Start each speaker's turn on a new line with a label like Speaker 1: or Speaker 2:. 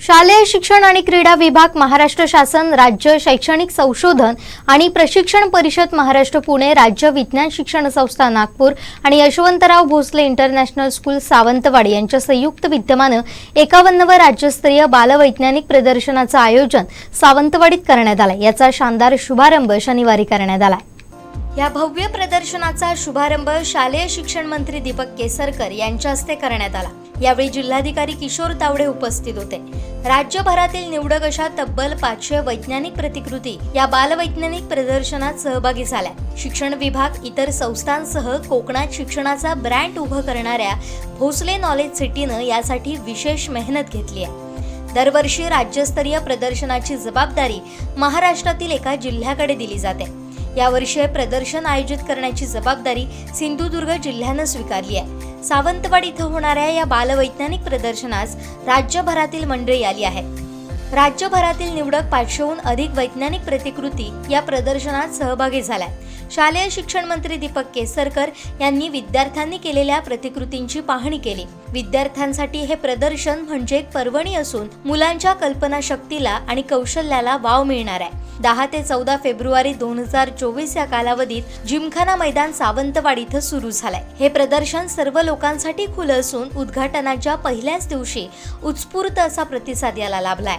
Speaker 1: शालेय शिक्षण आणि क्रीडा विभाग महाराष्ट्र शासन राज्य शैक्षणिक संशोधन आणि प्रशिक्षण परिषद महाराष्ट्र पुणे राज्य विज्ञान शिक्षण संस्था नागपूर आणि यशवंतराव भोसले इंटरनॅशनल स्कूल सावंतवाडी यांच्या संयुक्त विद्यमानं एकावन्नवं राज्यस्तरीय बालवैज्ञानिक प्रदर्शनाचं आयोजन सावंतवाडीत करण्यात आलं याचा शानदार शुभारंभ शनिवारी करण्यात आला या भव्य प्रदर्शनाचा शुभारंभ शालेय शिक्षण मंत्री दीपक केसरकर यांच्या हस्ते करण्यात आला. यावेळी जिल्हाधिकारी किशोर तावडे उपस्थित होते. राज्यभरातील निवडक अशा तब्बल पाचशे वैज्ञानिक प्रतिकृती या बालवैज्ञानिक प्रदर्शनात सहभागी झाल्या. शिक्षण विभाग इतर संस्थांसह कोकणात शिक्षणाचा ब्रँड उभं करणाऱ्या भोसले नॉलेज सिटीनं यासाठी विशेष मेहनत घेतली आहे. दरवर्षी राज्यस्तरीय प्रदर्शनाची जबाबदारी महाराष्ट्रातील एका जिल्ह्याकडे दिली जाते. यावर्षी हे प्रदर्शन आयोजित करण्याची जबाबदारी सिंधुदुर्ग जिल्ह्यानं स्वीकारली आहे. सावंतवाडी इथं होणाऱ्या या बालवैज्ञानिक प्रदर्शनास राज्यभरातील मंडळी आली आहेत. राज्यभरातील निवडक पाचशेहून अधिक वैज्ञानिक प्रतिकृती या प्रदर्शनात सहभागी झाल्या. शालेय शिक्षण मंत्री दीपक केसरकर यांनी विद्यार्थ्यांनी केलेल्या प्रतिकृतींची पाहणी केली. विद्यार्थ्यांसाठी हे प्रदर्शन म्हणजे एक पर्वणी असून मुलांच्या कल्पनाशक्तीला आणि कौशल्याला वाव मिळणार आहे. दहा ते चौदा फेब्रुवारी दोन हजार चोवीस या कालावधीत जिमखाना मैदान सावंतवाडी इथं सुरू झालंय. हे प्रदर्शन सर्व लोकांसाठी खुलं असून उद्घाटनाच्या पहिल्याच दिवशी उत्स्फूर्त असा प्रतिसाद याला लाभलाय.